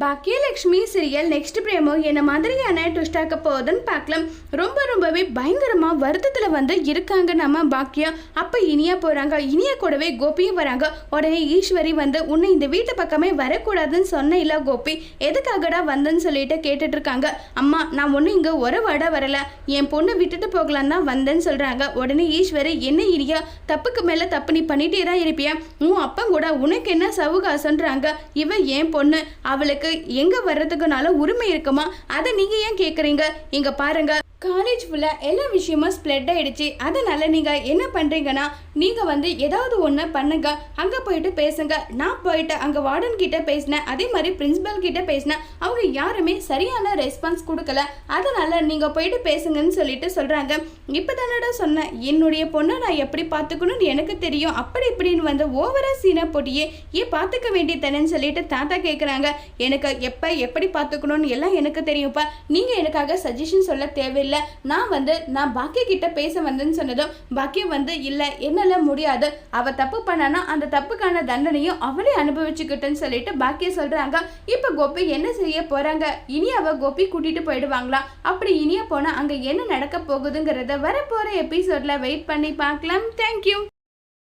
Bhagyalakshmi serial next பிரேமோ என்ன மாதிரியான ட்விஸ்டாக்க போகுதுன்னு பார்க்கலாம். ரொம்ப ரொம்பவே பயங்கரமாக வருத்தத்தில் வந்து இருக்காங்க நம்ம பாக்கியம் அப்போ இனியா போகிறாங்க இனியா கூடவே கோபியும் வராங்க. உடனே ஈஸ்வரி வந்து உன்னை இந்த வீட்டு பக்கமே வரக்கூடாதுன்னு சொன்ன இல்லை கோபி. எதுக்காகடா வந்தேன்னு சொல்லிட்டு கேட்டுட்டு இருக்காங்க. அம்மா நான் ஒன்றும் இங்கே ஒரு வட வரலை. என் பொண்ணை விட்டுட்டு போகலாம் தான் வந்தேன்னு சொல்கிறாங்க உடனே ஈஸ்வரி என்ன இனியா? தப்புக்கு மேலே தப்பு நீ பண்ணிட்டே தான் இருப்பியா? உன் அப்பன் கூட உனக்கு என்ன சவுகாசன்றாங்க? இவ என் பொண்ணு. அவளுக்கு எங்க வர்றதுக்குனால உரிமை இருக்குமா? அதை நீங்க ஏன் கேக்குறீங்க? இங்க பாருங்க காலேஜ் ஃபுல்லாக எல்லா விஷயமும் ஸ்ப்ரெட் ஆகிடுச்சு அதனால் நீங்கள் என்ன பண்ணுறீங்கன்னா நீங்கள் வந்து ஏதாவது ஒன்று பண்ணுங்க. அங்கே போயிட்டு பேசுங்க. நான் போயிட்டு அங்கே வார்டன் கிட்ட பேசினேன். அதே மாதிரி பிரின்ஸிபல் கிட்ட பேசினேன். அவங்க யாருமே சரியான ரெஸ்பான்ஸ் கொடுக்கல. அதனால் நீங்கள் போயிட்டு பேசுங்கன்னு சொல்லிட்டு சொல்கிறாங்க இப்போ தானடா சொன்னேன். என்னுடைய பொண்ணை நான் எப்படி பார்த்துக்கணும்னு எனக்கு தெரியும். அப்படி இப்படின்னு வந்து ஓவரா சீனை போட்டியே ஏன் பார்த்துக்க வேண்டியதானேன்னு சொல்லிட்டு தாத்தா கேட்குறாங்க எனக்கு எப்போ எப்படி பார்த்துக்கணும்னு எல்லாம் எனக்கு தெரியும்ப்பா நீங்கள் எனக்காக சஜஷன் சொல்ல தேவையில்லை. இல்லை நான் வந்து நான் பாக்கிய கிட்ட பேச வந்தேன்னு சொன்னதும் பாக்கியம் வந்து இல்லை என்னால் முடியாது. அவ தப்பு பண்ணானா அந்த தப்புக்கான தண்டனையும் அவளே அனுபவிச்சுக்கிட்டேன்னு சொல்லிட்டு பாக்கிய சொல்கிறாங்க இப்போ கோபி என்ன செய்ய போகிறாங்க இனி அவ கோபி கூட்டிகிட்டு போயிடுவாங்களா? அப்படி இனியா போனால் அங்கே என்ன நடக்க போகுதுங்கிறத வரப்போகிற எபிசோடில் வெயிட் பண்ணி பார்க்கலாம். தேங்க்யூ